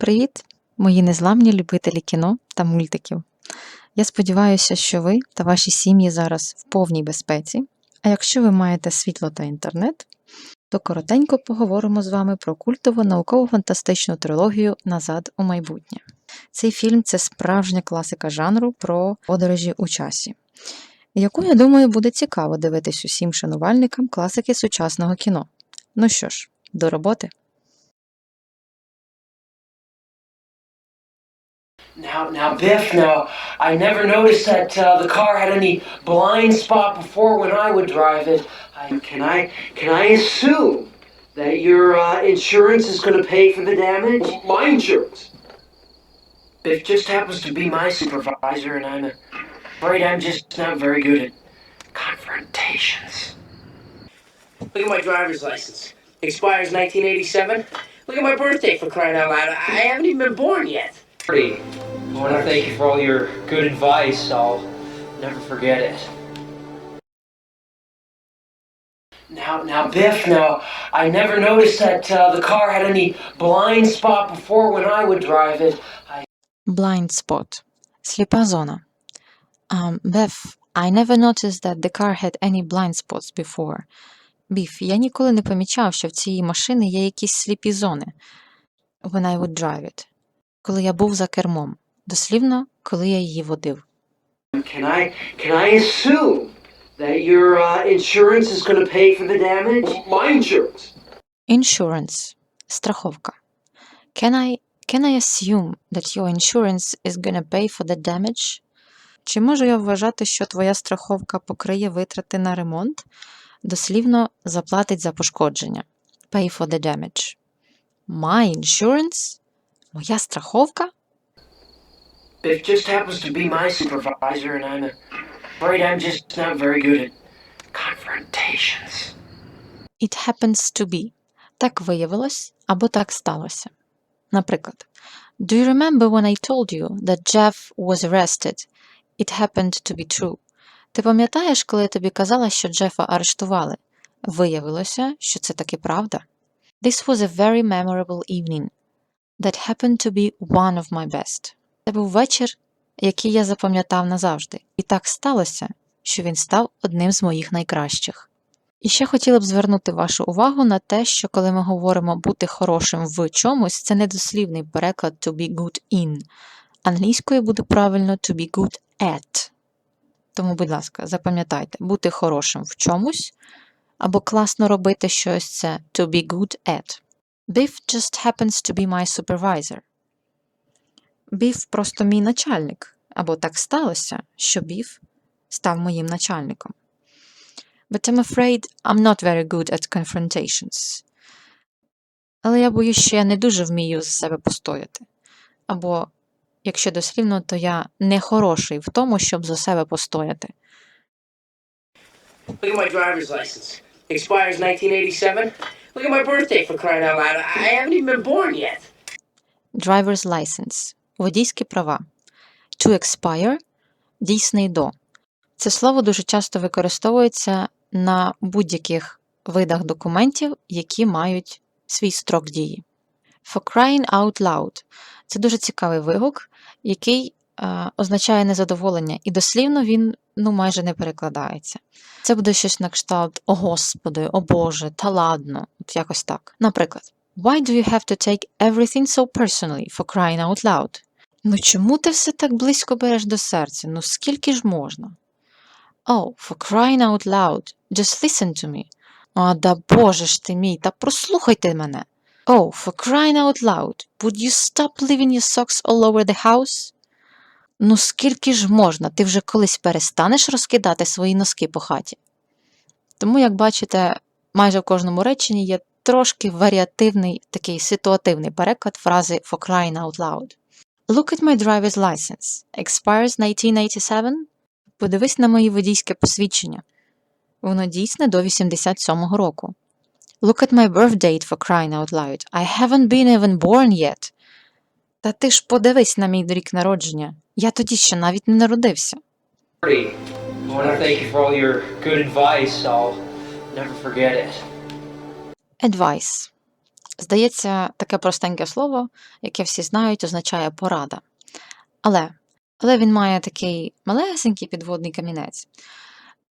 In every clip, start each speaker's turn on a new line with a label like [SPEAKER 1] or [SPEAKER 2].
[SPEAKER 1] Привіт, мої незламні любителі кіно та мультиків. Я сподіваюся, що ви та ваші сім'ї зараз в повній безпеці. А якщо ви маєте світло та інтернет, то коротенько поговоримо з вами про культову науково-фантастичну трилогію Назад у майбутнє. Цей фільм це справжня класика жанру про подорожі у часі, яку, я думаю, буде цікаво дивитись усім шанувальникам класики сучасного кіно. Ну що ж, до роботи.
[SPEAKER 2] Now, now, Biff. Now, I never noticed that uh, the car had any blind spot before when I would drive it. I, can I can I assume that your uh, insurance is going to pay for the damage?
[SPEAKER 3] My insurance.
[SPEAKER 2] Biff just happens to be my supervisor, and I'm afraid I'm just not very good at confrontations. Look at my driver's license. Expires 1987. Look at my birthday for crying out loud. I haven't even been born yet.
[SPEAKER 3] Marty, I want to thank you for all your good advice. I'll never forget it.
[SPEAKER 2] Now, now, Biff. Now, I never noticed that uh, the car had any blind spot before when I would drive it. I
[SPEAKER 1] Blind spot. Сліпа зона. Um, Beth, I never noticed that the car had any blind spots before. Біф, я ніколи не помічав, що в цієї машини є якісь сліпі зони. When I would drive it. Коли я був за кермом. Дослівно, коли я її водив.
[SPEAKER 2] Can I can I assume that your uh, insurance is going to pay for the damage?
[SPEAKER 3] My insurance.
[SPEAKER 1] Insurance. Страховка. Can I, can I assume that your insurance is gonna pay for the damage? Чи можу я вважати, що твоя страховка покриє витрати на ремонт? Дослівно заплатить за пошкодження. Pay for the damage. My insurance? Моя страховка?
[SPEAKER 2] Biff just happens to be my supervisor, and I'm afraid I'm just not very good at confrontations.
[SPEAKER 1] It happens to be. Так виявилось або так сталося. Наприклад, Do you remember when I told you that Jeff was arrested? It happened to be true. Ти пам'ятаєш, коли я тобі казала, що Джефа арештували? Виявилося, що це таки правда. This was a very memorable evening. That happened to be one of my best. Це був вечір, який я запам'ятав назавжди. І так сталося, що він став одним з моїх найкращих. І ще хотіла б звернути вашу увагу на те, що коли ми говоримо бути хорошим в чомусь, це недослівний переклад to be good in. Англійською буде правильно to be good at. Тому, будь ласка, запам'ятайте, бути хорошим в чомусь або класно робити щось це to be good at. Biff just happens to be my supervisor. Біф просто мій начальник. Або так сталося, що Біф став моїм начальником. But I'm afraid I'm not very good at confrontations. Але я боюсь, що я не дуже вмію за себе постояти. Або, якщо дослівно, то я не хороший в тому, щоб за себе постояти.
[SPEAKER 2] Look at my driver's license. Expires 1987. Look at my birthday for crying out loud. I haven't even been born yet.
[SPEAKER 1] Driver's license – водійські права. To expire – дійсний до. Це слово дуже часто використовується на будь-яких видах документів, які мають свій строк дії. For crying out loud – це дуже цікавий вигук, який е, означає незадоволення, і дослівно він ну, майже не перекладається. Це буде щось на кшталт О Господи, о Боже, та ладно, от якось так. Наприклад, Why do you have to take everything so personally for crying out loud? Ну чому ти все так близько береш до серця? Ну скільки ж можна? Oh, for crying out loud, just listen to me. А, да боже ж ти мій, та прослухайте мене. Oh, for crying out loud, would you stop leaving your socks all over the house? Ну скільки ж можна? Ти вже колись перестанеш розкидати свої носки по хаті? Тому, як бачите, майже в кожному реченні є трошки варіативний такий ситуативний переклад фрази for crying out loud. Look at my driver's license. Expires 1987. Подивись на моє водійське посвідчення. Воно дійсне до 87-го року. Look at my birth date for crying out loud. I haven't been even born yet. Та ти ж подивись на мій рік народження. Я тоді ще навіть не народився.
[SPEAKER 3] I want to thank you for all your good advice. I'll never forget it.
[SPEAKER 1] Advice. Здається, таке простеньке слово, яке всі знають, означає порада. Але, але він має такий малесенький підводний камінець.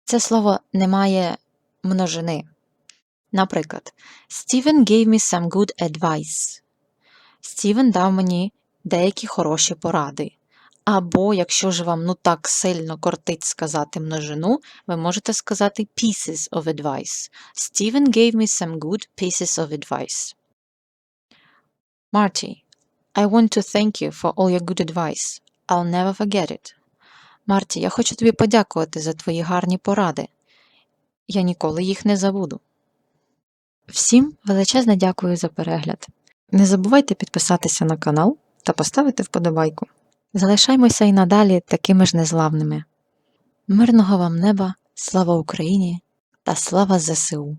[SPEAKER 1] Це слово не має множини. Наприклад, Steven gave me some good advice. Стівен дав мені деякі хороші поради. Або, якщо ж вам ну так сильно кортить сказати множину, ви можете сказати pieces of advice. Steven gave me some good pieces of advice. Marty, I want to thank you for all your good advice. I'll never forget it. Марті, я хочу тобі подякувати за твої гарні поради. Я ніколи їх не забуду. Всім величезне дякую за перегляд. Не забувайте підписатися на канал та поставити вподобайку. Залишаймося і надалі такими ж незламними. Мирного вам неба, слава Україні та слава ЗСУ!